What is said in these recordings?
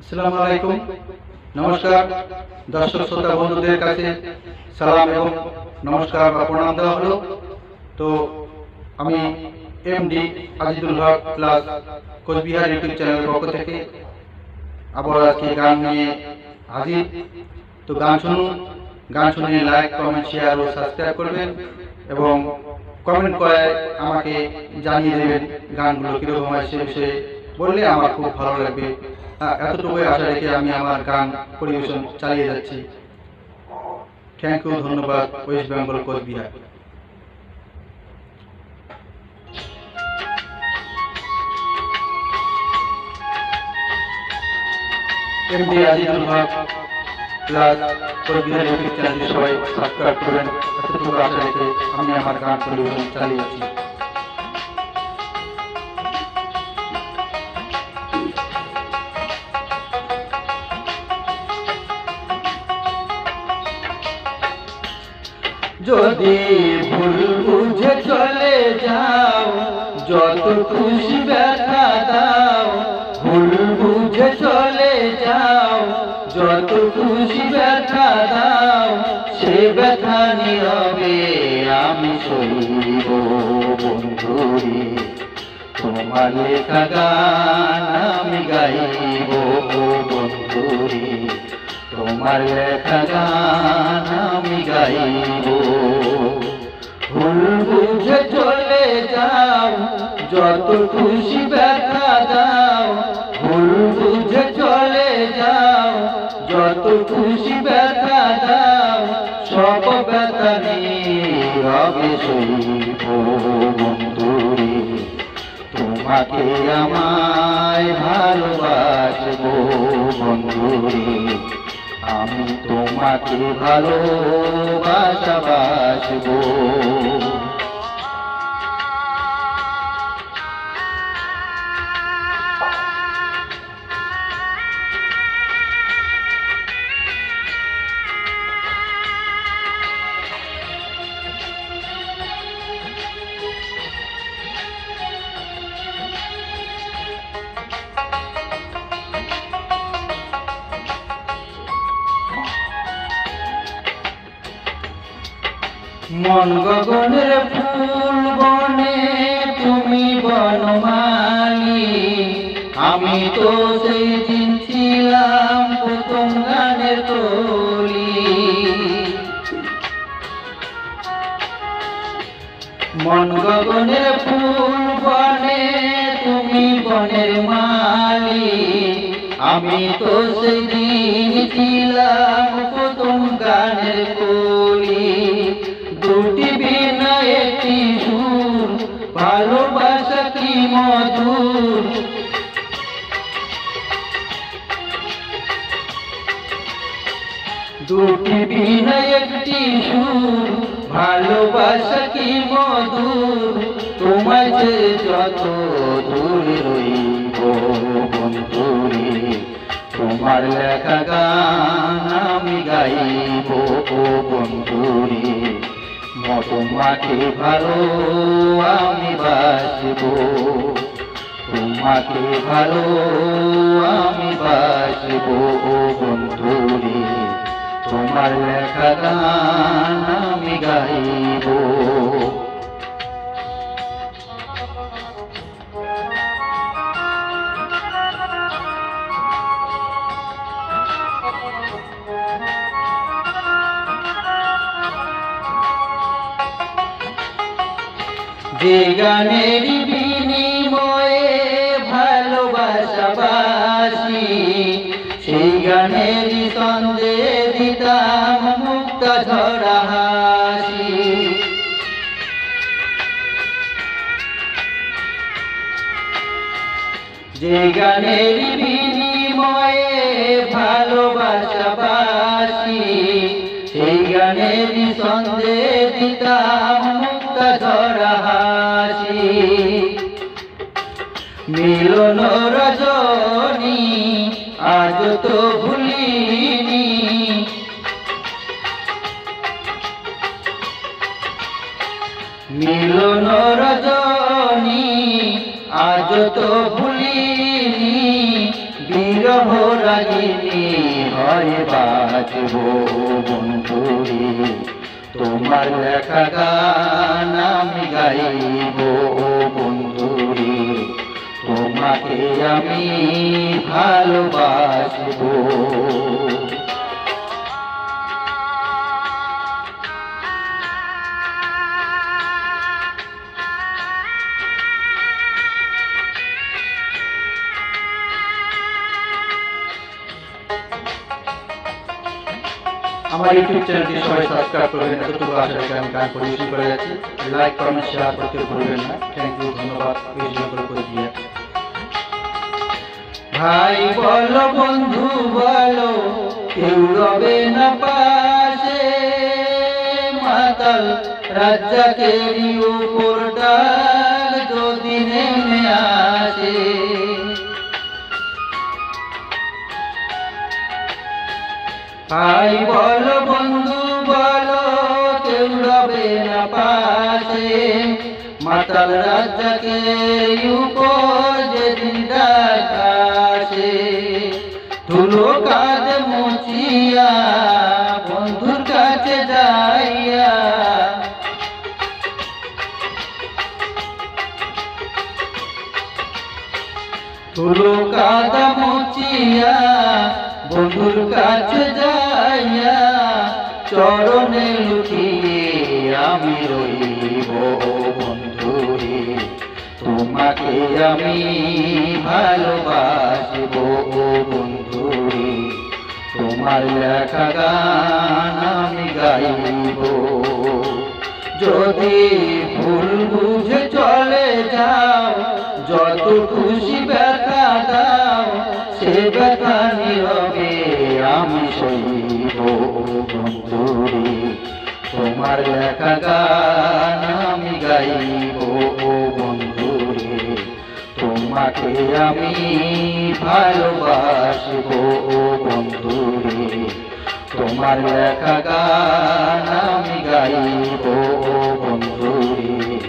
আসসালামু আলাইকুম। নমস্কার বন্ধুদের কাছে সালাম এবং নমস্কার হলো। তো আমি প্লাস কোচবিহার ইউটিউব চ্যানেলের গান নিয়ে তো গান শুনুন, গান লাইক কমেন্ট সাবস্ক্রাইব করবেন এবং কমেন্ট করে আমাকে জানিয়ে দেবেন গানগুলো কীরকম হয় সে বিষয়ে বললে আমার খুব ভালো লাগবে। এতটুকুই আশা রেখে আমি আমার গান পরিবেশন চালিয়ে যাচ্ছি। থ্যাংক ইউ ধন্যবাদ ওয়েস্ট বেঙ্গল কোচবিহার। এমডি সবাই সাবস্ক্রাইব করবেন। এতটুকু আমি আমার গান পরিবেশন চালিয়ে যাচ্ছি। যদি ভুল বুঝে চলে যাও, যত খুশি ব্যথা দাও, ভুল বুঝে চলে যাও, যত খুশি ব্যথা দাও, সে ব্যথা নীরবে আমি সইব বন্ধুরে। তোমার লেখা গান আমি গাইব বন্ধুরে। তোমার আমি গাইব বুঝে চলে যাও যত খুশি ব্যথা দাও ভুল বুঝে চলে যাও যত খুশি ব্যথা দাও সব ব্যথা সইব বন্ধুরে তোমাকে আমায় ভালোবাসবো, বন্ধুরে। আমি তোমাকে ভালোবাসবো মন গগনের ফুল বনে তুমি বনমালি। আমি তো সেই দিন ছিলাম প্রথম গানের তলি মন গগনের ফুল বনে তুমি বনের মালি। আমি তো সেই দিন ছিলাম প্রথম গানের কলি। বিনা একটি সুর, ভালোবাসা কি মধুর? তোমার যে যত দূরে রইব বন্ধুরে, তোমার লেখা গান আমি গাইব বন্ধুরে। তোমাকে ভালো আমি বাসব, তোমাকে ভালো আমি বাসব বন্ধুরে। তোমার লেখা গান আমি গাইব যে গানের যে গানের বিনিময়ে ভালোবাসাবাসি, সেই গানের সন্দে দিতাম মুক্ত হাসি মিলন রজনী আজ তো ভুলিনি তো ভুলিনি, বিরহ অনুরাগিনী হয়ে বাঁচব বন্ধুরে। তোমার লেখা গান আমি গাইব বন্ধুরে। তোমাকে আমি ভালোবাসবো। আমার ইউটিউব চ্যানেলটি সবাই সাবস্ক্রাইব করবেন এতটুকু আশা রেখে আমি গান পরিবেশন করে যাচ্ছি। লাইক কমেন্ট শেয়ার করতে ভুলবেন না। থ্যাংক ইউ ধন্যবাদ। করে দিয়ে। ভাই, বলো বন্ধু, বলো, কেউ রবে না পাশে। মাতাল রাজ্জাকেরই উপর ডাক যদি নেমে আসে। ভাই বলো বন্ধু, বলো, কেউ রবে না পাশে। মাতাল রাজ্জাকে উপর যেদিন ডাক আসে ধুলো কাঁধ মুচিয়া বন্ধুর কাছে যাইয়া। ধুলো কাদা মুচিয়া বন্ধুর কাছে যাইয়া চরণে লুটিয়ে আমি রইব বন্ধুরে, তোমাকে আমি ভালোবাসব বন্ধুরে, তোমার লেখা গান আমি গাইব। যদি ভুল বুঝে চলে যাও, যত খুশি ব্যথা নীরবে আমি সইব বন্ধুরে তোমার লেখা গান আমি গাইব বন্ধুরে। তোমাকে আমি ভালোবাসব বন্ধুরে। তোমার লেখা গান আমি গাইব বন্ধুরে।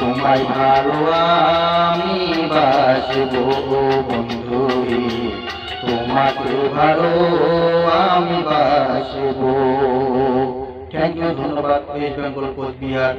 তোমায় ভালো আমি বাসব বন্ধুরে। ভালো আমি বাসব থ্যাংক ইউ ধন্যবাদ। West Bengal Coochbehar.